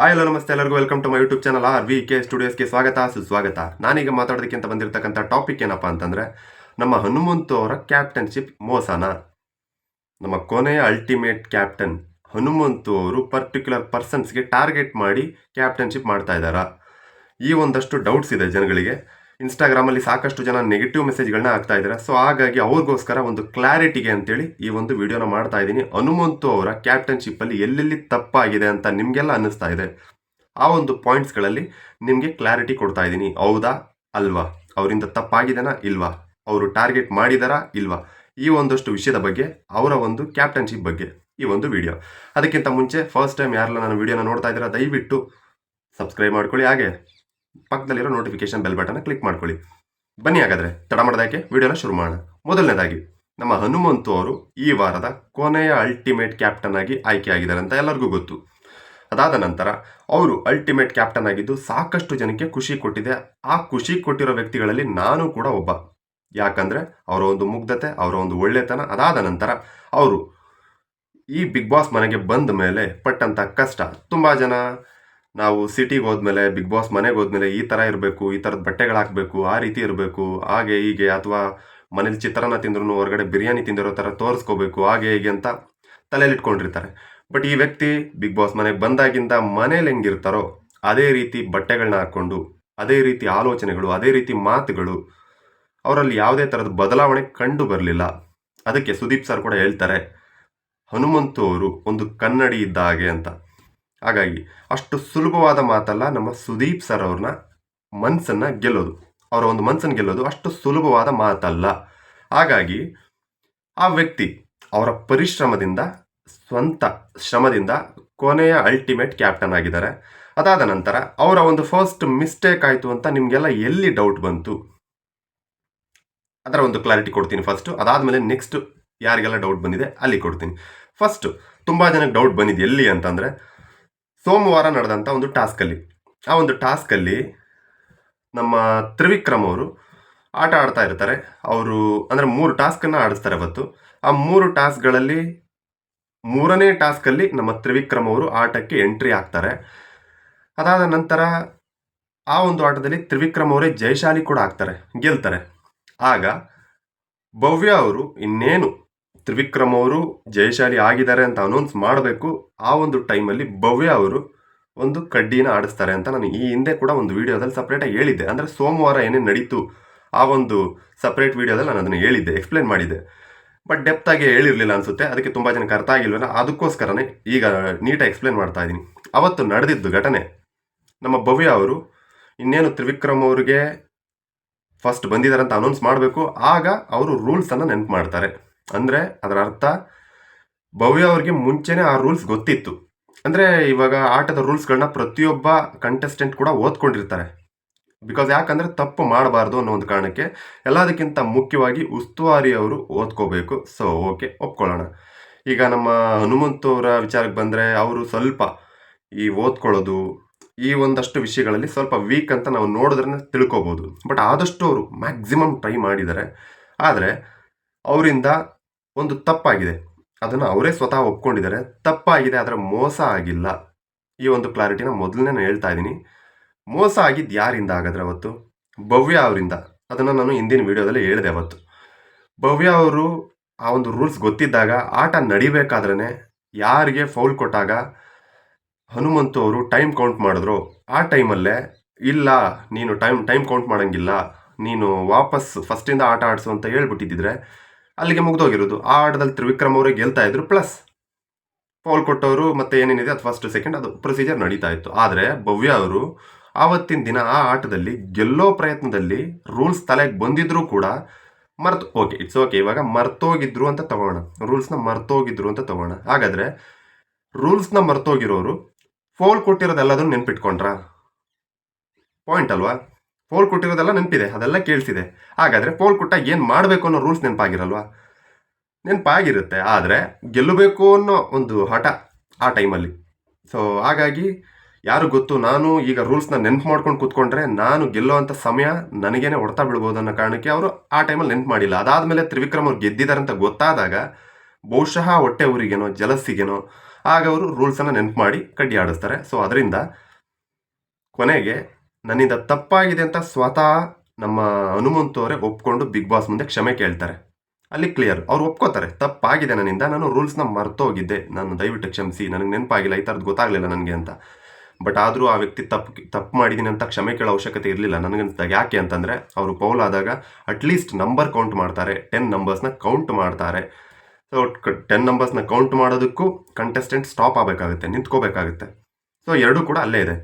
Hi hello ನಮಸ್ತೆ. ಎಲ್ಲರಿಗೂ welcome to my YouTube channel R V K ಸ್ಟುಡಿಯೋಸ್ಗೆ ಸ್ವಾಗತ, ಸುಸ್ವಾಗತ. ನಾನೀಗ ಮಾತಾಡೋದಕ್ಕಿಂತ ಬಂದಿರತಕ್ಕಂಥ ಟಾಪಿಕ್ ಏನಪ್ಪ ಅಂತಂದರೆ, ನಮ್ಮ ಹನುಮಂತು ಅವರ ಕ್ಯಾಪ್ಟನ್ಶಿಪ್ ಮೋಸನ. ನಮ್ಮ ಕೊನೆಯ ಅಲ್ಟಿಮೇಟ್ ಕ್ಯಾಪ್ಟನ್ ಹನುಮಂತು ಅವರು ಪರ್ಟಿಕ್ಯುಲರ್ ಪರ್ಸನ್ಸ್ಗೆ ಟಾರ್ಗೆಟ್ ಮಾಡಿ ಕ್ಯಾಪ್ಟನ್ಶಿಪ್ ಮಾಡ್ತಾ ಇದ್ದಾರಾ? ಈ ಒಂದಷ್ಟು ಡೌಟ್ಸ್ ಇದೆ ಜನಗಳಿಗೆ. ಇನ್ಸ್ಟಾಗ್ರಾಮಲ್ಲಿ ಸಾಕಷ್ಟು ಜನ ನೆಗೆಟಿವ್ ಮೆಸೇಜ್ಗಳನ್ನ ಹಾಕ್ತಾ ಇದ್ದಾರೆ. ಸೊ ಹಾಗಾಗಿ ಅವ್ರಿಗೋಸ್ಕರ ಒಂದು ಕ್ಲಾರಿಟಿಗೆ ಅಂತೇಳಿ ಈ ಒಂದು ವಿಡಿಯೋನ ಮಾಡ್ತಾ ಇದ್ದೀನಿ. ಹನುಮಂತು ಅವರ ಕ್ಯಾಪ್ಟನ್ಶಿಪ್ಪಲ್ಲಿ ಎಲ್ಲೆಲ್ಲಿ ತಪ್ಪಾಗಿದೆ ಅಂತ ನಿಮಗೆಲ್ಲ ಅನ್ನಿಸ್ತಾ ಇದೆ? ಆ ಒಂದು ಪಾಯಿಂಟ್ಸ್ಗಳಲ್ಲಿ ನಿಮಗೆ ಕ್ಲಾರಿಟಿ ಕೊಡ್ತಾ ಇದ್ದೀನಿ. ಹೌದಾ? ಅಲ್ವಾ? ಅವರಿಂದ ತಪ್ಪಾಗಿದೆನಾ? ಇಲ್ವಾ? ಅವರು ಟಾರ್ಗೆಟ್ ಮಾಡಿದಾರಾ? ಇಲ್ವಾ? ಈ ಒಂದಷ್ಟು ವಿಷಯದ ಬಗ್ಗೆ, ಅವರ ಒಂದು ಕ್ಯಾಪ್ಟನ್ಶಿಪ್ ಬಗ್ಗೆ ಈ ಒಂದು ವಿಡಿಯೋ. ಅದಕ್ಕಿಂತ ಮುಂಚೆ ಫಸ್ಟ್ ಟೈಮ್ ಯಾರೆಲ್ಲ ನಾನು ವಿಡಿಯೋನ ನೋಡ್ತಾ ಇದ್ದೀರಾ, ದಯವಿಟ್ಟು ಸಬ್ಸ್ಕ್ರೈಬ್ ಮಾಡ್ಕೊಳ್ಳಿ ಹಾಗೆ. ಪಕ್ಕದಲ್ಲಿರೋ ನೋಟಿಫಿಕೇಶನ್ ಬೆಲ್ ಬಟನ್ ಕ್ಲಿಕ್ ಮಾಡ್ಕೊಳ್ಳಿ. ಬನ್ನಿ ಹಾಗಾದ್ರೆ, ತಡ ಮಾಡೋದಕ್ಕೆ ವಿಡಿಯೋನ ಶುರು ಮಾಡೋಣ. ಮೊದಲನೇದಾಗಿ, ನಮ್ಮ ಹನುಮಂತು ಅವರು ಈ ವಾರದ ಕೊನೆಯ ಅಲ್ಟಿಮೇಟ್ ಕ್ಯಾಪ್ಟನ್ ಆಗಿ ಆಯ್ಕೆಯಾಗಿದ್ದಾರೆ ಅಂತ ಎಲ್ಲರಿಗೂ ಗೊತ್ತು. ಅದಾದ ನಂತರ, ಅವರು ಅಲ್ಟಿಮೇಟ್ ಕ್ಯಾಪ್ಟನ್ ಆಗಿದ್ದು ಸಾಕಷ್ಟು ಜನಕ್ಕೆ ಖುಷಿ ಕೊಟ್ಟಿದೆ. ಆ ಖುಷಿ ಕೊಟ್ಟಿರೋ ವ್ಯಕ್ತಿಗಳಲ್ಲಿ ನಾನು ಕೂಡ ಒಬ್ಬ. ಯಾಕಂದ್ರೆ, ಅವರ ಒಂದು ಮುಗ್ಧತೆ, ಅವರ ಒಂದು ಒಳ್ಳೆತನ. ಅದಾದ ನಂತರ, ಅವರು ಈ ಬಿಗ್ ಬಾಸ್ ಮನೆಗೆ ಬಂದ ಮೇಲೆ ಪಟ್ಟಂತ ಕಷ್ಟ. ತುಂಬಾ ಜನ ನಾವು ಸಿಟಿಗೆ ಹೋದ್ಮೇಲೆ ಬಿಗ್ ಬಾಸ್ ಮನೆಗೆ ಹೋದ್ಮೇಲೆ ಈ ಥರ ಇರಬೇಕು, ಈ ಥರದ ಬಟ್ಟೆಗಳು ಹಾಕಬೇಕು, ಆ ರೀತಿ ಇರಬೇಕು, ಹಾಗೆ ಹೀಗೆ ಅಥವಾ ಮನೇಲಿ ಚಿತ್ರಾನ್ನ ತಿಂದ್ರು ಹೊರಗಡೆ ಬಿರಿಯಾನಿ ತಿಂದಿರೋ ಥರ ತೋರಿಸ್ಕೋಬೇಕು, ಹಾಗೆ ಹೀಗೆ ಅಂತ ತಲೆಯಲ್ಲಿ ಇಟ್ಕೊಂಡಿರ್ತಾರೆ. ಬಟ್ ಈ ವ್ಯಕ್ತಿ ಬಿಗ್ ಬಾಸ್ ಮನೆಗೆ ಬಂದಾಗಿಂದ ಮನೇಲಿ ಹೆಂಗಿರ್ತಾರೋ, ಅದೇ ರೀತಿ ಬಟ್ಟೆಗಳನ್ನ ಹಾಕ್ಕೊಂಡು, ಅದೇ ರೀತಿ ಆಲೋಚನೆಗಳು, ಅದೇ ರೀತಿ ಮಾತುಗಳು, ಅವರಲ್ಲಿ ಯಾವುದೇ ಥರದ ಬದಲಾವಣೆ ಕಂಡು ಬರಲಿಲ್ಲ. ಅದಕ್ಕೆ ಸುದೀಪ್ ಸರ್ ಕೂಡ ಹೇಳ್ತಾರೆ ಹನುಮಂತು ಅವರು ಒಂದು ಕನ್ನಡಿ ಇದ್ದ ಹಾಗೆ ಅಂತ. ಹಾಗಾಗಿ ಅಷ್ಟು ಸುಲಭವಾದ ಮಾತಲ್ಲ ನಮ್ಮ ಸುದೀಪ್ ಸರ್ ಅವ್ರನ್ನ ಮನಸ್ಸನ್ನು ಗೆಲ್ಲೋದು. ಅವರ ಒಂದು ಮನಸ್ಸನ್ನು ಗೆಲ್ಲೋದು ಅಷ್ಟು ಸುಲಭವಾದ ಮಾತಲ್ಲ. ಹಾಗಾಗಿ ಆ ವ್ಯಕ್ತಿ ಅವರ ಪರಿಶ್ರಮದಿಂದ, ಸ್ವಂತ ಶ್ರಮದಿಂದ ಕೊನೆಯ ಅಲ್ಟಿಮೇಟ್ ಕ್ಯಾಪ್ಟನ್ ಆಗಿದ್ದಾರೆ. ಅದಾದ ನಂತರ ಅವರ ಒಂದು ಫಸ್ಟ್ ಮಿಸ್ಟೇಕ್ ಆಯಿತು ಅಂತ ನಿಮಗೆಲ್ಲ ಎಲ್ಲಿ ಡೌಟ್ ಬಂತು? ಅದರ ಒಂದು ಕ್ಲಾರಿಟಿ ಕೊಡ್ತೀನಿ ಫಸ್ಟು ಅದಾದಮೇಲೆ ನೆಕ್ಸ್ಟ್ ಯಾರಿಗೆಲ್ಲ ಡೌಟ್ ಬಂದಿದೆ ಅಲ್ಲಿ ಕೊಡ್ತೀನಿ. ಫಸ್ಟು ತುಂಬ ಜನಕ್ಕೆ ಡೌಟ್ ಬಂದಿದೆ ಎಲ್ಲಿ ಅಂತಂದರೆ ಸೋಮವಾರ ನಡೆದಂಥ ಒಂದು ಟಾಸ್ಕಲ್ಲಿ ಆ ಒಂದು ಟಾಸ್ಕಲ್ಲಿ ನಮ್ಮ ತ್ರಿವಿಕ್ರಮ್ ಅವರು ಆಟ ಆಡ್ತಾ ಇರ್ತಾರೆ. ಅವರು ಅಂದರೆ ಮೂರು ಟಾಸ್ಕನ್ನು ಆಡಿಸ್ತಾರೆ ಅವತ್ತು ಆ ಮೂರು ಟಾಸ್ಕ್ಗಳಲ್ಲಿ ಮೂರನೇ ಟಾಸ್ಕಲ್ಲಿ ನಮ್ಮ ತ್ರಿವಿಕ್ರಮ್ ಅವರು ಆಟಕ್ಕೆ ಎಂಟ್ರಿ ಆಗ್ತಾರೆ ಅದಾದ ನಂತರ ಆ ಒಂದು ಆಟದಲ್ಲಿ ತ್ರಿವಿಕ್ರಮ್ ಅವರೇ ಜಯಶಾಲಿ ಕೂಡ ಆಗ್ತಾರೆ, ಗೆಲ್ತಾರೆ. ಆಗ ಭವ್ಯ ಅವರು ಇನ್ನೇನು ತ್ರಿವಿಕ್ರಮ್ ಅವರು ಜಯಶಾಲಿ ಆಗಿದ್ದಾರೆ ಅಂತ ಅನೌನ್ಸ್ ಮಾಡಬೇಕು. ಆ ಒಂದು ಟೈಮಲ್ಲಿ ಭವ್ಯ ಅವರು ಒಂದು ಕಡ್ಡಿನ ಆಡಿಸ್ತಾರೆ ಅಂತ ನಾನು ಈ ಹಿಂದೆ ಕೂಡ ಒಂದು ವಿಡಿಯೋದಲ್ಲಿ ಸಪ್ರೇಟಾಗಿ ಹೇಳಿದ್ದೆ. ಅಂದರೆ ಸೋಮವಾರ ಏನೇನು ನಡೀತು ಆ ಒಂದು ಸಪ್ರೇಟ್ ವಿಡಿಯೋದಲ್ಲಿ ನಾನು ಅದನ್ನು ಹೇಳಿದ್ದೆ ಎಕ್ಸ್ಪ್ಲೇನ್ ಮಾಡಿದ್ದೆ. ಬಟ್ ಡೆಪ್ತಾಗಿ ಹೇಳಿರಲಿಲ್ಲ ಅನಿಸುತ್ತೆ. ಅದಕ್ಕೆ ತುಂಬ ಜನಕ್ಕೆ ಅರ್ಥ ಆಗಿಲ್ವಲ್ಲ? ಅದಕ್ಕೋಸ್ಕರನೇ ಈಗ ನೀಟಾಗಿ ಎಕ್ಸ್ಪ್ಲೇನ್ ಮಾಡ್ತಾ ಇದ್ದೀನಿ ಅವತ್ತು ನಡೆದಿದ್ದು ಘಟನೆ, ನಮ್ಮ ಭವ್ಯ ಅವರು ಇನ್ನೇನು ತ್ರಿವಿಕ್ರಮ್ ಅವರಿಗೆ ಫಸ್ಟ್ ಬಂದಿದ್ದಾರೆ ಅಂತ ಅನೌನ್ಸ್ ಮಾಡಬೇಕು. ಆಗ ಅವರು ರೂಲ್ಸನ್ನು ನೆನಪು ಮಾಡ್ತಾರೆ. ಅಂದರೆ ಅದರ ಅರ್ಥ ಭವ್ಯ ಅವ್ರಿಗೆ ಮುಂಚೆನೇ ಆ ರೂಲ್ಸ್ ಗೊತ್ತಿತ್ತು. ಅಂದರೆ ಇವಾಗ ಆಟದ ರೂಲ್ಸ್ಗಳನ್ನ ಪ್ರತಿಯೊಬ್ಬ ಕಂಟೆಸ್ಟೆಂಟ್ ಕೂಡ ಓದ್ಕೊಂಡಿರ್ತಾರೆ. ಬಿಕಾಸ್ ಯಾಕಂದರೆ ತಪ್ಪು ಮಾಡಬಾರ್ದು ಅನ್ನೋ ಒಂದು ಕಾರಣಕ್ಕೆ ಎಲ್ಲದಕ್ಕಿಂತ ಮುಖ್ಯವಾಗಿ ಉಸ್ತುವಾರಿ ಅವರು ಓದ್ಕೋಬೇಕು. So okay ಒಪ್ಕೊಳ್ಳೋಣ. ಈಗ ನಮ್ಮ ಹನುಮಂತು ಅವರ ವಿಚಾರಕ್ಕೆ ಬಂದರೆ ಅವರು ಸ್ವಲ್ಪ ಈ ಓದ್ಕೊಳ್ಳೋದು, ಈ ಒಂದಷ್ಟು ವಿಷಯಗಳಲ್ಲಿ ಸ್ವಲ್ಪ ವೀಕ್ ಅಂತ ನಾವು ನೋಡಿದ್ರೆ ತಿಳ್ಕೊಬೋದು. ಬಟ್ ಆದಷ್ಟು ಅವರು ಮ್ಯಾಕ್ಸಿಮಮ್ ಟ್ರೈ ಮಾಡಿದ್ದಾರೆ. ಆದರೆ ಅವರಿಂದ ಒಂದು ತಪ್ಪಾಗಿದೆ. ಅದನ್ನು ಅವರೇ ಸ್ವತಃ ಒಪ್ಕೊಂಡಿದ್ದಾರೆ. ತಪ್ಪಾಗಿದೆ ಆದರೆ ಮೋಸ ಆಗಿಲ್ಲ. ಈ ಒಂದು ಕ್ಲಾರಿಟಿನ ಮೊದಲನೇ ನಾನು ಹೇಳ್ತಾ ಇದ್ದೀನಿ. ಮೋಸ ಆಗಿದ್ದು ಯಾರಿಂದ ಆಗಿದ್ರೆ ಅವತ್ತು? ಭವ್ಯ ಅವರಿಂದ. ಅದನ್ನು ನಾನು ಹಿಂದಿನ ವೀಡಿಯೋದಲ್ಲಿ ಹೇಳಿದೆ ಅವತ್ತು. ಭವ್ಯ ಅವರು ಆ ಒಂದು ರೂಲ್ಸ್ ಗೊತ್ತಿದ್ದಾಗ ಆಟ ನಡಿಬೇಕಾದ್ರೇ ಯಾರಿಗೆ ಫೌಲ್ ಕೊಟ್ಟಾಗ ಹನುಮಂತು ಅವರು ಟೈಮ್ ಕೌಂಟ್ ಮಾಡಿದ್ರು. ಆ ಟೈಮಲ್ಲೇ ಇಲ್ಲ, ನೀನು ಟೈಮ್ ಟೈಮ್ ಕೌಂಟ್ ಮಾಡೋಂಗಿಲ್ಲ. ನೀನು ವಾಪಸ್ ಫಸ್ಟಿಂದ ಆಟ ಆಡಿಸು ಅಂತ ಹೇಳ್ಬಿಟ್ಟಿದ್ದಿದ್ರೆ ಅಲ್ಲಿಗೆ ಮುಗ್ದೋಗಿರೋದು. ಆ ಆಟದಲ್ಲಿ ತ್ರಿವಿಕ್ರಮ್ ಅವರೇ ಗೆಲ್ತಾ ಇದ್ರು, ಪ್ಲಸ್ ಫೌಲ್ ಕೊಟ್ಟವರು ಮತ್ತೆ ಏನೇನಿದೆ ಅದು ಫಸ್ಟ್ ಸೆಕೆಂಡ್ ಅದು ಪ್ರೊಸೀಜರ್ ನಡೀತಾ ಇತ್ತು. ಆದರೆ ಭವ್ಯ ಅವರು ಆವತ್ತಿನ ದಿನ ಆ ಆಟದಲ್ಲಿ ಗೆಲ್ಲೋ ಪ್ರಯತ್ನದಲ್ಲಿ ರೂಲ್ಸ್ ತಲೆಗೆ ಬಂದಿದ್ರೂ ಕೂಡ ಮರ್ತು ಓಕೆ ಇಟ್ಸ್ ಓಕೆ ಇವಾಗ ಮರ್ತೋಗಿದ್ರು ಅಂತ ತಗೋಣ. ರೂಲ್ಸ್ನ ಮರ್ತೋಗಿದ್ರು ಅಂತ ತಗೋಣ. ಹಾಗಾದರೆ ರೂಲ್ಸ್ನ ಮರ್ತೋಗಿರೋರು ಫೋಲ್ ಕೊಟ್ಟಿರೋದೆಲ್ಲದನ್ನು ನೆನ್ಪಿಟ್ಕೊಂಡ್ರ? ಪಾಯಿಂಟ್ ಅಲ್ವಾ? ಫೋಲ್ ಕೊಟ್ಟಿರೋದೆಲ್ಲ ನೆನಪಿದೆ, ಅದೆಲ್ಲ ಕೇಳಿಸಿದೆ. ಹಾಗಾದರೆ ಪೋಲ್ ಕೊಟ್ಟಾಗ ಏನು ಮಾಡಬೇಕು ಅನ್ನೋ ರೂಲ್ಸ್ ನೆನಪಾಗಿರಲ್ವಾ? ನೆನಪಾಗಿರುತ್ತೆ, ಆದರೆ ಗೆಲ್ಲಬೇಕು ಅನ್ನೋ ಒಂದು ಹಠ ಆ ಟೈಮಲ್ಲಿ. ಸೊ ಹಾಗಾಗಿ ಯಾರು ಗೊತ್ತು, ನಾನು ಈಗ ರೂಲ್ಸ್ನ ನೆನ್ಪು ಮಾಡ್ಕೊಂಡು ಕೂತ್ಕೊಂಡ್ರೆ ನಾನು ಗೆಲ್ಲೋವಂಥ ಸಮಯ ನನಗೇನೆ ಹೊಡ್ತಾ ಬಿಡ್ಬೋದು ಅನ್ನೋ ಕಾರಣಕ್ಕೆ ಅವರು ಆ ಟೈಮಲ್ಲಿ ನೆನ್ಪು ಮಾಡಿಲ್ಲ. ಅದಾದಮೇಲೆ ತ್ರಿವಿಕ್ರಮ್ ಅವ್ರು ಗೆದ್ದಿದ್ದಾರೆ ಅಂತ ಗೊತ್ತಾದಾಗ ಬಹುಶಃ ಹೊಟ್ಟೆ ಊರಿಗೇನೋ, ಜಲಸ್ಸಿಗೇನೋ, ಆಗ ಅವರು ರೂಲ್ಸನ್ನು ನೆನಪು ಮಾಡಿ ಕಡ್ಡಿ ಆಡಿಸ್ತಾರೆ. ಸೊ ಅದರಿಂದ ಕೊನೆಗೆ ನನ್ನಿಂದ ತಪ್ಪಾಗಿದೆ ಅಂತ ಸ್ವತಃ ನಮ್ಮ ಹನುಮಂತು ಅವರೇ ಒಪ್ಕೊಂಡು ಬಿಗ್ ಬಾಸ್ ಮುಂದೆ ಕ್ಷಮೆ ಕೇಳ್ತಾರೆ. ಅಲ್ಲಿ ಕ್ಲಿಯರ್ ಅವ್ರು ಒಪ್ಕೋತಾರೆ, ತಪ್ಪಾಗಿದೆ ನನ್ನಿಂದ, ನಾನು ರೂಲ್ಸ್ನ ಮರ್ತೋಗಿದ್ದೆ. ನಾನು ದಯವಿಟ್ಟು ಕ್ಷಮಿಸಿ, ನನಗೆ ನೆನಪಾಗಿಲ್ಲ, ಈ ಥರದ್ದು ಗೊತ್ತಾಗಲಿಲ್ಲ ನನಗೆ ಅಂತ. ಬಟ್ ಆದರೂ ಆ ವ್ಯಕ್ತಿ ತಪ್ಪು ತಪ್ಪು ಮಾಡಿದ್ದೀನಿ ಅಂತ ಕ್ಷಮೆ ಕೇಳೋ ಅವಶ್ಯಕತೆ ಇರಲಿಲ್ಲ. ನನಗನ್ಸಿದಾಗ ಯಾಕೆ ಅಂತಂದರೆ, ಅವರು ಪೌಲ್ ಆದಾಗ ಅಟ್ಲೀಸ್ಟ್ ನಂಬರ್ ಕೌಂಟ್ ಮಾಡ್ತಾರೆ ಟೆನ್ ನಂಬರ್ಸ್ನ ಕೌಂಟ್ ಮಾಡ್ತಾರೆ. ಸೊ ಟೆನ್ ನಂಬರ್ಸ್ನ ಕೌಂಟ್ ಮಾಡೋದಕ್ಕೂ ಕಂಟೆಸ್ಟೆಂಟ್ ಸ್ಟಾಪ್ ಆಗಬೇಕಾಗುತ್ತೆ, ನಿಂತ್ಕೋಬೇಕಾಗುತ್ತೆ. ಸೊ ಎರಡೂ ಕೂಡ ಅಲ್ಲೇ ಇದೆ.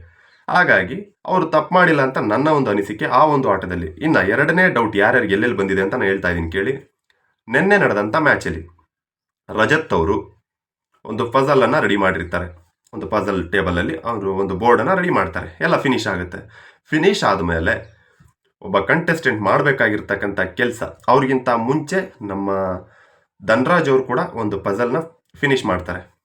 ಹಾಗಾಗಿ ಅವರು ತಪ್ಪು ಮಾಡಿಲ್ಲ ಅಂತ ನನ್ನ ಒಂದು ಅನಿಸಿಕೆ ಆ ಒಂದು ಆಟದಲ್ಲಿ. ಇನ್ನು ಎರಡನೇ ಡೌಟ್ ಯಾರ್ಯಾರಿಗೆ ಎಲ್ಲೆಲ್ಲಿ ಬಂದಿದೆ ಅಂತ ನಾನು ಹೇಳ್ತಾ ಇದ್ದೀನಿ ಕೇಳಿ. ನಿನ್ನೆ ನಡೆದಂಥ ಮ್ಯಾಚಲ್ಲಿ ರಜತ್ ಅವರು ಒಂದು ಫಜಲನ್ನು ರೆಡಿ ಮಾಡಿರ್ತಾರೆ. ಒಂದು ಪಜಲ್ ಟೇಬಲಲ್ಲಿ ಅವರು ಒಂದು ಬೋರ್ಡನ್ನು ರೆಡಿ ಮಾಡ್ತಾರೆ. ಎಲ್ಲ ಫಿನಿಶ್ ಆಗುತ್ತೆ. ಫಿನಿಶ್ ಆದಮೇಲೆ ಒಬ್ಬ ಕಂಟೆಸ್ಟೆಂಟ್ ಮಾಡಬೇಕಾಗಿರ್ತಕ್ಕಂಥ ಕೆಲಸ. ಅವ್ರಿಗಿಂತ ಮುಂಚೆ ನಮ್ಮ ಧನ್ರಾಜ್ ಅವರು ಕೂಡ ಒಂದು ಪಜಲ್ನ ಫಿನಿಶ್ ಮಾಡ್ತಾರೆ.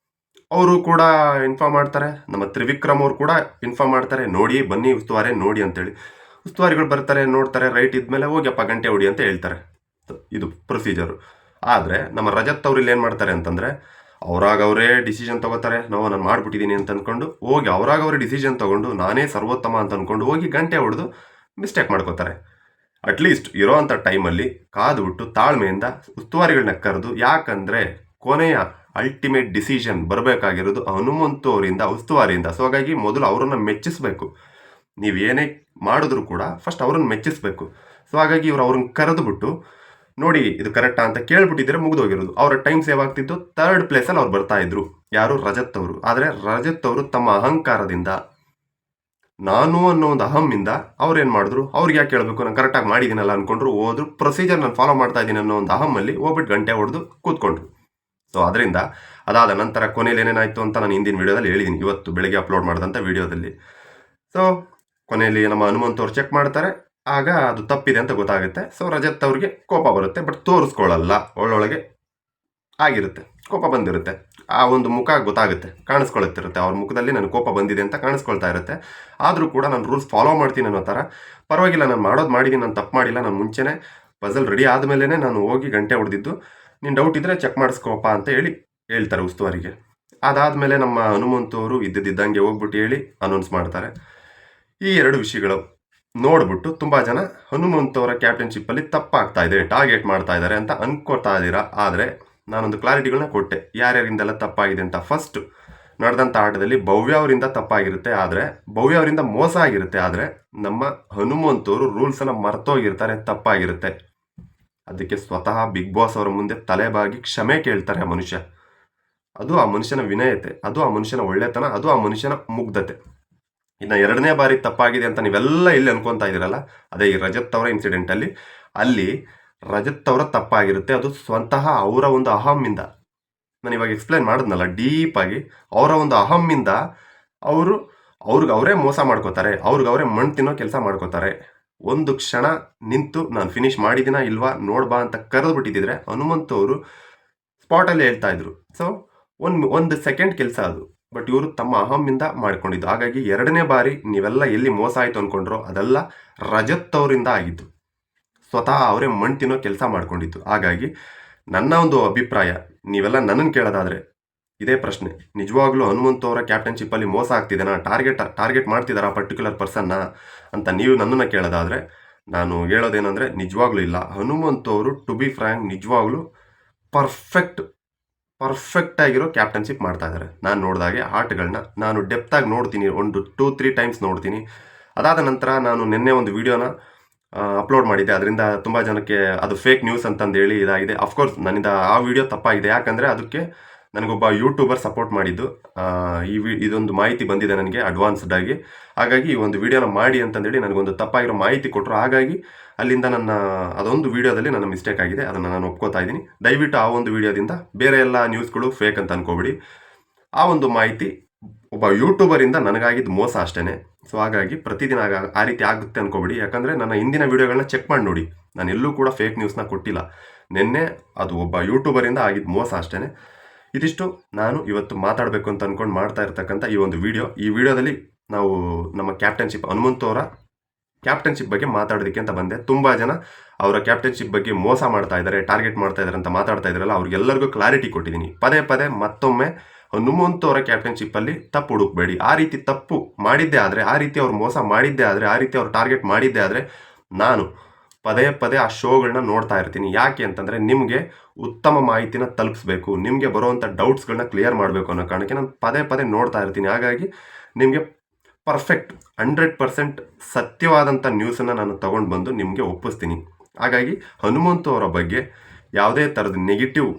ಅವರು ಕೂಡ ಇನ್ಫಾರ್ಮ್ ಮಾಡ್ತಾರೆ. ನಮ್ಮ ತ್ರಿವಿಕ್ರಮ್ ಅವರು ಕೂಡ ಇನ್ಫಾರ್ಮ್ ಮಾಡ್ತಾರೆ. ನೋಡಿ, ಬನ್ನಿ ಉಸ್ತುವಾರಿ, ನೋಡಿ ಅಂತೇಳಿ. ಉಸ್ತುವಾರಿಗಳು ಬರ್ತಾರೆ, ನೋಡ್ತಾರೆ ರೈಟ್ ಇದ್ಮೇಲೆ ಹೋಗ್ಯಪ್ಪ, ಗಂಟೆ ಹೊಡಿ ಅಂತ ಹೇಳ್ತಾರೆ. ಇದು ಪ್ರೊಸೀಜರು ಆದರೆ ನಮ್ಮ ರಜತ್ ಅವ್ರು ಇಲ್ಲಿ ಏನು ಮಾಡ್ತಾರೆ ಅಂತಂದರೆ, ಅವರಾಗ ಅವರೇ ಡಿಸಿಷನ್ ತಗೋತಾರೆ. ನಾವು ನಾನು ಮಾಡಿಬಿಟ್ಟಿದ್ದೀನಿ ಅಂತ ಅಂದ್ಕೊಂಡು ಹೋಗಿ, ಅವರಾಗ ಅವರೇ ಡಿಸಿಷನ್ ತಗೊಂಡು ನಾನೇ ಸರ್ವೋತ್ತಮ ಅಂತ ಅಂದ್ಕೊಂಡು ಹೋಗಿ ಗಂಟೆ ಹೊಡೆದು ಮಿಸ್ಟೇಕ್ ಮಾಡ್ಕೋತಾರೆ. ಅಟ್ಲೀಸ್ಟ್ ಇರೋ ಅಂಥ ಟೈಮಲ್ಲಿ ಕಾದು ಬಿಟ್ಟು ತಾಳ್ಮೆಯಿಂದ ಉಸ್ತುವಾರಿಗಳನ್ನ ಕರೆದು, ಯಾಕಂದರೆ ಕೊನೆಯ ಅಲ್ಟಿಮೇಟ್ ಡಿಸಿಷನ್ ಬರಬೇಕಾಗಿರೋದು ಹನುಮಂತು ಅವರಿಂದ ಉಸ್ತುವಾರಿಯಿಂದ. ಸೊ ಹಾಗಾಗಿ ಮೊದಲು ಅವರನ್ನು ಮೆಚ್ಚಿಸಬೇಕು. ನೀವು ಏನೇ ಮಾಡಿದ್ರು ಕೂಡ ಫಸ್ಟ್ ಅವ್ರನ್ನ ಮೆಚ್ಚಿಸಬೇಕು. ಸೊ ಹಾಗಾಗಿ ಇವರು ಅವ್ರನ್ನ ಕರೆದುಬಿಟ್ಟು, ನೋಡಿ ಇದು ಕರೆಕ್ಟಾ ಅಂತ ಕೇಳ್ಬಿಟ್ಟಿದ್ರೆ ಮುಗಿದೋಗಿರೋದು. ಅವರ ಟೈಮ್ ಸೇವ್ ಆಗ್ತಿದ್ದು ಥರ್ಡ್ ಪ್ಲೇಸಲ್ಲಿ ಅವ್ರು ಬರ್ತಾ ಇದ್ರು. ಯಾರು? ರಜತ್ ಅವರು. ಆದರೆ ರಜತ್ ಅವರು ತಮ್ಮ ಅಹಂಕಾರದಿಂದ, ನಾನು ಅನ್ನೋ ಒಂದು ಅಹಮ್ಮಿಂದ ಅವ್ರು ಏನು ಮಾಡಿದ್ರು? ಅವ್ರಿಗೆ ಯಾಕೆ ಕೇಳಬೇಕು ನಾನು ಕರೆಕ್ಟಾಗಿ ಮಾಡಿದ್ದೀನಲ್ಲ ಅಂದ್ಕೊಂಡ್ರು ಹೋದ್ರು. ಪ್ರೊಸೀಜರ್ ನಾನು ಫಾಲೋ ಮಾಡ್ತಾ ಇದ್ದೀನಿ ಅನ್ನೋ ಒಂದು ಅಹಮ್ಮಲ್ಲಿ ಹೋಗ್ಬಿಟ್ಟು ಗಂಟೆ ಹೊಡೆದು ಕೂತ್ಕೊಂಡ್ರು. ಸೊ ಅದರಿಂದ ಅದಾದ ನಂತರ ಕೊನೆಯಲ್ಲಿ ಏನೇನಾಯಿತು ಅಂತ ನಾನು ಹಿಂದಿನ ವೀಡಿಯೋದಲ್ಲಿ ಹೇಳಿದ್ದೀನಿ ಇವತ್ತು ಬೆಳಗ್ಗೆ ಅಪ್ಲೋಡ್ ಮಾಡಿದಂಥ ವೀಡಿಯೋದಲ್ಲಿ. ಸೊ ಕೊನೆಯಲ್ಲಿ ನಮ್ಮ ಹನುಮಂತ್ ಅವ್ರು ಚೆಕ್ ಮಾಡ್ತಾರೆ. ಆಗ ಅದು ತಪ್ಪಿದೆ ಅಂತ ಗೊತ್ತಾಗುತ್ತೆ. ಸೊ ರಜತ್ ಅವರಿಗೆ ಕೋಪ ಬರುತ್ತೆ ಬಟ್ ತೋರಿಸ್ಕೊಳ್ಳಲ್ಲ ಒಳ್ಳೊಳಗೆ ಆಗಿರುತ್ತೆ. ಕೋಪ ಬಂದಿರುತ್ತೆ. ಆ ಒಂದು ಮುಖ ಗೊತ್ತಾಗುತ್ತೆ, ಕಾಣಿಸ್ಕೊಳ್ತಿರುತ್ತೆ. ಅವ್ರ ಮುಖದಲ್ಲಿ ನನಗೆ ಕೋಪ ಬಂದಿದೆ ಅಂತ ಕಾಣಿಸ್ಕೊಳ್ತಾ ಇರುತ್ತೆ. ಆದರೂ ಕೂಡ ನಾನು ರೂಲ್ಸ್ ಫಾಲೋ ಮಾಡ್ತೀನಿ ಅನ್ನೋ ಥರ, ಪರವಾಗಿಲ್ಲ, ನಾನು ಮಾಡೋದು ಮಾಡಿದ್ದೀನಿ ನಾನು ತಪ್ಪು ಮಾಡಿಲ್ಲ, ನಾನು ಮುಂಚೆನೇ ಪಜಲ್ ರೆಡಿ ಆದಮೇಲೆ ನಾನು ಹೋಗಿ ಗಂಟೆ ಹೊಡೆದಿದ್ದು ನೀನು ಡೌಟ್ ಇದ್ದರೆ ಚೆಕ್ ಮಾಡಿಸ್ಕೊಪ್ಪ ಅಂತ ಹೇಳಿ ಹೇಳ್ತಾರೆ ಉಸ್ತುವಾರಿಗೆ. ಅದಾದಮೇಲೆ ನಮ್ಮ ಹನುಮಂತವರು ಇದ್ದಿದ್ದಂಗೆ ಹೋಗ್ಬಿಟ್ಟು ಹೇಳಿ ಅನೌನ್ಸ್ ಮಾಡ್ತಾರೆ. ಈ ಎರಡು ವಿಷಯಗಳು ನೋಡ್ಬಿಟ್ಟು ತುಂಬ ಜನ ಹನುಮಂತವರ ಕ್ಯಾಪ್ಟನ್ಶಿಪ್ಪಲ್ಲಿ ತಪ್ಪಾಗ್ತಾ ಇದೆ ಟಾರ್ಗೆಟ್ ಮಾಡ್ತಾ ಇದ್ದಾರೆ ಅಂತ ಅನ್ಕೋತಾ ಇದ್ದೀರಾ? ಆದರೆ ನಾನೊಂದು ಕ್ಲಾರಿಟಿಗಳನ್ನ ಕೊಟ್ಟೆ. ಯಾರ್ಯಾರಿಂದೆಲ್ಲ ತಪ್ಪಾಗಿದೆ ಅಂತ ಫಸ್ಟ್ ನಡೆದಂಥ ಆಟದಲ್ಲಿ ಭವ್ಯ ಅವರಿಂದ ತಪ್ಪಾಗಿರುತ್ತೆ. ಆದರೆ ಭವ್ಯ ಅವರಿಂದ ಮೋಸ ಆಗಿರುತ್ತೆ. ಆದರೆ ನಮ್ಮ ಹನುಮಂತವರು ರೂಲ್ಸನ್ನು ಮರ್ತೋಗಿರ್ತಾರೆ, ತಪ್ಪಾಗಿರುತ್ತೆ. ಅದಕ್ಕೆ ಸ್ವತಃ ಬಿಗ್ ಬಾಸ್ ಅವರ ಮುಂದೆ ತಲೆಬಾಗಿ ಕ್ಷಮೆ ಕೇಳ್ತಾರೆ ಆ ಮನುಷ್ಯ. ಅದು ಆ ಮನುಷ್ಯನ ವಿನಯತೆ, ಅದು ಆ ಮನುಷ್ಯನ ಒಳ್ಳೆತನ, ಅದು ಆ ಮನುಷ್ಯನ ಮುಗ್ಧತೆ. ಇನ್ನು ಎರಡನೇ ಬಾರಿ ತಪ್ಪಾಗಿದೆ ಅಂತ ನೀವೆಲ್ಲ ಇಲ್ಲಿ ಅನ್ಕೊತಾ ಇದ್ದೀರಲ್ಲ, ಅದೇ ಈ ರಜತ್ ಅವರ ಇನ್ಸಿಡೆಂಟಲ್ಲಿ ಅಲ್ಲಿ. ರಜತ್ ಅವರ ತಪ್ಪಾಗಿರುತ್ತೆ, ಅದು ಸ್ವತಃ ಅವರ ಒಂದು ಅಹಮ್ಮಿಂದ ನಾನು ಇವಾಗ ಎಕ್ಸ್ಪ್ಲೈನ್ ಮಾಡಿದ್ನಲ್ಲ ಡೀಪಾಗಿ ಅವರ ಒಂದು ಅಹಮ್ಮಿಂದ ಅವರು, ಅವ್ರಿಗೆ ಅವರೇ ಮೋಸ ಮಾಡ್ಕೋತಾರೆ, ಅವ್ರಿಗೆ ಅವರೇ ಮಣ್ಣು ತಿನ್ನೋ ಕೆಲಸ ಮಾಡ್ಕೋತಾರೆ. ಒಂದು ಕ್ಷಣ ನಿಂತು ನಾನು ಫಿನಿಶ್ ಮಾಡಿದ್ದೀನ ಇಲ್ವಾ ನೋಡ್ಬಾ ಅಂತ ಕರೆದು ಬಿಟ್ಟಿದ್ದಿದ್ರೆ ಹನುಮಂತ ಅವರು ಸ್ಪಾಟಲ್ಲಿ ಹೇಳ್ತಾ ಇದ್ರು. ಸೊ ಒಂದು ಒಂದು ಸೆಕೆಂಡ್ ಕೆಲಸ ಅದು. ಬಟ್ ಇವರು ತಮ್ಮ ಅಹಮ್ಮಿಂದ ಮಾಡ್ಕೊಂಡಿದ್ದು. ಹಾಗಾಗಿ ಎರಡನೇ ಬಾರಿ ನೀವೆಲ್ಲ ಎಲ್ಲಿ ಮೋಸ ಆಯಿತು ಅಂದ್ಕೊಂಡ್ರೋ ಅದೆಲ್ಲ ರಜತ್ ಅವರಿಂದ ಆಗಿದ್ದು. ಸ್ವತಃ ಅವರೇ ಮಣ್ ತಿನ್ನೋ ಕೆಲಸ ಮಾಡ್ಕೊಂಡಿದ್ದು. ಹಾಗಾಗಿ ನನ್ನ ಒಂದು ಅಭಿಪ್ರಾಯ, ನೀವೆಲ್ಲ ನನ್ನನ್ನು ಕೇಳೋದಾದರೆ ಇದೇ ಪ್ರಶ್ನೆ. ನಿಜವಾಗ್ಲೂ ಹನುಮಂತ ಅವರ ಕ್ಯಾಪ್ಟನ್ಶಿಪ್ಪಲ್ಲಿ ಮೋಸ ಆಗ್ತಿದೆನಾ? ಟಾರ್ಗೆಟ್ ಟಾರ್ಗೆಟ್ ಮಾಡ್ತಿದ್ದಾರಾ ಪರ್ಟಿಕ್ಯುಲರ್ ಪರ್ಸನ್ನ ಅಂತ ನೀವು ನನ್ನನ್ನು ಕೇಳೋದಾದರೆ, ನಾನು ಹೇಳೋದೇನೆಂದರೆ, ನಿಜವಾಗ್ಲೂ ಇಲ್ಲ. ಹನುಮಂತ ಅವರು ಟು ಬಿ ಫ್ರ್ಯಾಂಕ್ ನಿಜವಾಗ್ಲೂ ಪರ್ಫೆಕ್ಟ್ ಪರ್ಫೆಕ್ಟ್ ಆಗಿರೋ ಕ್ಯಾಪ್ಟನ್ಶಿಪ್ ಮಾಡ್ತಾ ಇದ್ದಾರೆ ನಾನು ನೋಡಿದಾಗೆ ಆಟಗಳನ್ನ ನಾನು ಡೆಪ್ತಾಗಿ ನೋಡ್ತೀನಿ. ಒಂದು ಟೂ ತ್ರೀ ಟೈಮ್ಸ್ ನೋಡ್ತೀನಿ. ಅದಾದ ನಂತರ ನಾನು ನಿನ್ನೆ ಒಂದು ವಿಡಿಯೋನ ಅಪ್ಲೋಡ್ ಮಾಡಿದ್ದೆ. ಅದರಿಂದ ತುಂಬ ಜನಕ್ಕೆ ಅದು ಫೇಕ್ ನ್ಯೂಸ್ ಅಂತಂದು ಹೇಳಿ ಇದಾಗಿದೆ ಅಫ್ಕೋರ್ಸ್ ನನ್ನಿಂದ ಆ ವಿಡಿಯೋ ತಪ್ಪಾಗಿದೆ. ಯಾಕಂದರೆ ಅದಕ್ಕೆ ನನಗೊಬ್ಬ ಯೂಟ್ಯೂಬರ್ ಸಪೋರ್ಟ್ ಮಾಡಿದ್ದು. ಈ ಇದೊಂದು ಮಾಹಿತಿ ಬಂದಿದೆ ನನಗೆ ಅಡ್ವಾನ್ಸ್ಡ್ ಆಗಿ. ಹಾಗಾಗಿ ಈ ಒಂದು ವಿಡಿಯೋನ ಮಾಡಿ ಅಂತಂದೇಳಿ ನನಗೊಂದು ತಪ್ಪಾಗಿರೋ ಮಾಹಿತಿ ಕೊಟ್ಟರು ಹಾಗಾಗಿ ಅಲ್ಲಿಂದ ನನ್ನ ಅದೊಂದು ವಿಡಿಯೋದಲ್ಲಿ ನನ್ನ ಮಿಸ್ಟೇಕ್ ಆಗಿದೆ. ಅದನ್ನು ನಾನು ಒಪ್ಕೋತಾ ಇದ್ದೀನಿ. ದಯವಿಟ್ಟು ಆ ಒಂದು ವಿಡಿಯೋದಿಂದ ಬೇರೆ ಎಲ್ಲ ನ್ಯೂಸ್ಗಳು ಫೇಕ್ ಅಂತ ಅನ್ಕೋಬಿಡಿ. ಆ ಒಂದು ಮಾಹಿತಿ ಒಬ್ಬ ಯೂಟ್ಯೂಬರಿಂದ ನನಗಾಗಿದ್ದು ಮೋಸ ಅಷ್ಟೇ ಸೊ ಹಾಗಾಗಿ ಪ್ರತಿದಿನ ಆಗ- ಆ ರೀತಿ ಆಗುತ್ತೆ ಅನ್ಕೋಬಿಡಿ. ಯಾಕಂದರೆ ನನ್ನ ಹಿಂದಿನ ವಿಡಿಯೋಗಳನ್ನ ಚೆಕ್ ಮಾಡಿ ನೋಡಿ. ನಾನು ಎಲ್ಲೂ ಕೂಡ ಫೇಕ್ ನ್ಯೂಸ್ನ ಕೊಟ್ಟಿಲ್ಲ. ನಿನ್ನೆ ಅದು ಒಬ್ಬ ಯೂಟ್ಯೂಬರಿಂದ ಆಗಿದ್ದು ಮೋಸ ಅಷ್ಟೇ ಇದಿಷ್ಟು ನಾನು ಇವತ್ತು ಮಾತಾಡಬೇಕು ಅಂತ ಅಂದ್ಕೊಂಡು ಮಾಡ್ತಾ ಇರ್ತಕ್ಕಂಥ ಈ ಒಂದು ವಿಡಿಯೋ. ಈ ವಿಡಿಯೋದಲ್ಲಿ ನಾವು ನಮ್ಮ ಕ್ಯಾಪ್ಟನ್ಶಿಪ್ ಹನುಮಂತು ಅವರ ಕ್ಯಾಪ್ಟನ್ಶಿಪ್ ಬಗ್ಗೆ ಮಾತಾಡೋದಕ್ಕೆ ಅಂತ ಬಂದೆ. ತುಂಬ ಜನ ಅವರ ಕ್ಯಾಪ್ಟನ್ಶಿಪ್ ಬಗ್ಗೆ ಮೋಸ ಮಾಡ್ತಾ ಇದ್ದಾರೆ ಟಾರ್ಗೆಟ್ ಮಾಡ್ತಾ ಇದ್ದಾರೆ ಅಂತ ಮಾತಾಡ್ತಾ ಇದ್ದಾರಲ್ಲ ಅವ್ರಿಗೆಲ್ಲರಿಗೂ ಕ್ಲಾರಿಟಿ ಕೊಟ್ಟಿದ್ದೀನಿ. ಪದೇ ಪದೇ ಮತ್ತೊಮ್ಮೆ ಹನುಮಂತು ಅವರ ಕ್ಯಾಪ್ಟನ್ಶಿಪ್ಪಲ್ಲಿ ತಪ್ಪು ಹುಡುಕ್ಬೇಡಿ. ಆ ರೀತಿ ತಪ್ಪು ಮಾಡಿದ್ದೇ ಆದರೆ, ಆ ರೀತಿ ಅವ್ರು ಮೋಸ ಮಾಡಿದ್ದೇ ಆದರೆ, ಆ ರೀತಿ ಅವ್ರು ಟಾರ್ಗೆಟ್ ಮಾಡಿದ್ದೇ ಆದರೆ ನಾನು ಪದೇ ಪದೇ ಆ ಶೋಗಳನ್ನ ನೋಡ್ತಾ ಇರ್ತೀನಿ. ಯಾಕೆ ಅಂತಂದರೆ ನಿಮಗೆ ಉತ್ತಮ ಮಾಹಿತಿನ ತಲುಪಿಸ್ಬೇಕು. ನಿಮಗೆ ಬರುವಂಥ ಡೌಟ್ಸ್ಗಳನ್ನ ಕ್ಲಿಯರ್ ಮಾಡಬೇಕು ಅನ್ನೋ ಕಾರಣಕ್ಕೆ ನಾನು ಪದೇ ಪದೇ ನೋಡ್ತಾ ಇರ್ತೀನಿ. ಹಾಗಾಗಿ ನಿಮಗೆ ಪರ್ಫೆಕ್ಟ್ ಹಂಡ್ರೆಡ್ ಪರ್ಸೆಂಟ್ ಸತ್ಯವಾದಂಥ ನ್ಯೂಸನ್ನು ನಾನು ತೊಗೊಂಡು ಬಂದು ನಿಮಗೆ ಒಪ್ಪಿಸ್ತೀನಿ. ಹಾಗಾಗಿ ಹನುಮಂತು ಅವರ ಬಗ್ಗೆ ಯಾವುದೇ ಥರದ ನೆಗೆಟಿವ್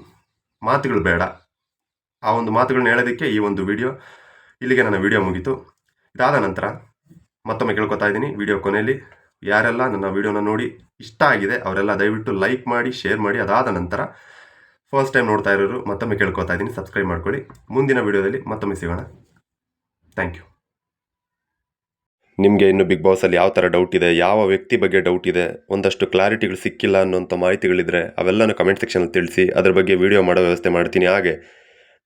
ಮಾತುಗಳು ಬೇಡ. ಆ ಒಂದು ಮಾತುಗಳನ್ನ ಹೇಳೋದಕ್ಕೆ ಈ ಒಂದು ವಿಡಿಯೋ ಇಲ್ಲಿಗೆ ನನ್ನ ವಿಡಿಯೋ ಮುಗೀತು. ಇದಾದ ನಂತರ ಮತ್ತೊಮ್ಮೆ ಕೇಳ್ಕೊತಾ ಇದ್ದೀನಿ. ವಿಡಿಯೋ ಕೊನೆಯಲ್ಲಿ ಯಾರೆಲ್ಲ ನನ್ನ ವಿಡಿಯೋನ ನೋಡಿ ಇಷ್ಟ ಆಗಿದೆ, ಅವರೆಲ್ಲ ದಯವಿಟ್ಟು ಲೈಕ್ ಮಾಡಿ ಶೇರ್ ಮಾಡಿ, ಅದಾದ ನಂತರ ಫಸ್ಟ್ ಟೈಮ್ ನೋಡ್ತಾ ಇರೋರು ಮತ್ತೊಮ್ಮೆ ಕೇಳ್ಕೊತಾ ಇದ್ದೀನಿ. ಸಬ್ಸ್ಕ್ರೈಬ್ ಮಾಡ್ಕೊಳ್ಳಿ. ಮುಂದಿನ ವಿಡಿಯೋದಲ್ಲಿ ಮತ್ತೊಮ್ಮೆ ಸಿಗೋಣ. ಥ್ಯಾಂಕ್ ಯು ನಿಮಗೆ ಇನ್ನು ಬಿಗ್ ಬಾಸಲ್ಲಿ ಯಾವ ಥರ ಡೌಟ್ ಇದೆ, ಯಾವ ವ್ಯಕ್ತಿ ಬಗ್ಗೆ ಡೌಟ್ ಇದೆ, ಒಂದಷ್ಟು ಕ್ಲಾರಿಟಿಗಳು ಸಿಕ್ಕಿಲ್ಲ ಅನ್ನೋಂಥ ಮಾಹಿತಿಗಳಿದ್ರೆ ಅವೆಲ್ಲನೂ ಕಮೆಂಟ್ ಸೆಕ್ಷನಲ್ಲಿ ತಿಳಿಸಿ, ಅದ್ರ ಬಗ್ಗೆ ವಿಡಿಯೋ ಮಾಡೋ ವ್ಯವಸ್ಥೆ ಮಾಡ್ತೀನಿ. ಹಾಗೆ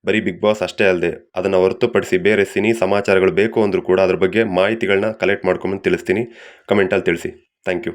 ಬರೀ ಬಿಗ್ ಬಾಸ್ ಅಷ್ಟೇ ಅಲ್ಲದೆ ಅದನ್ನು ಹೊರತುಪಡಿಸಿ ಬೇರೆ ಸಿನಿ ಸಮಾಚಾರಗಳು ಬೇಕು ಅಂದರೂ ಕೂಡ ಅದ್ರ ಬಗ್ಗೆ ಮಾಹಿತಿಗಳನ್ನ ಕಲೆಕ್ಟ್ ಮಾಡ್ಕೊಂಬಂದು ತಿಳಿಸ್ತೀನಿ. ಕಮೆಂಟಲ್ಲಿ ತಿಳಿಸಿ. Thank you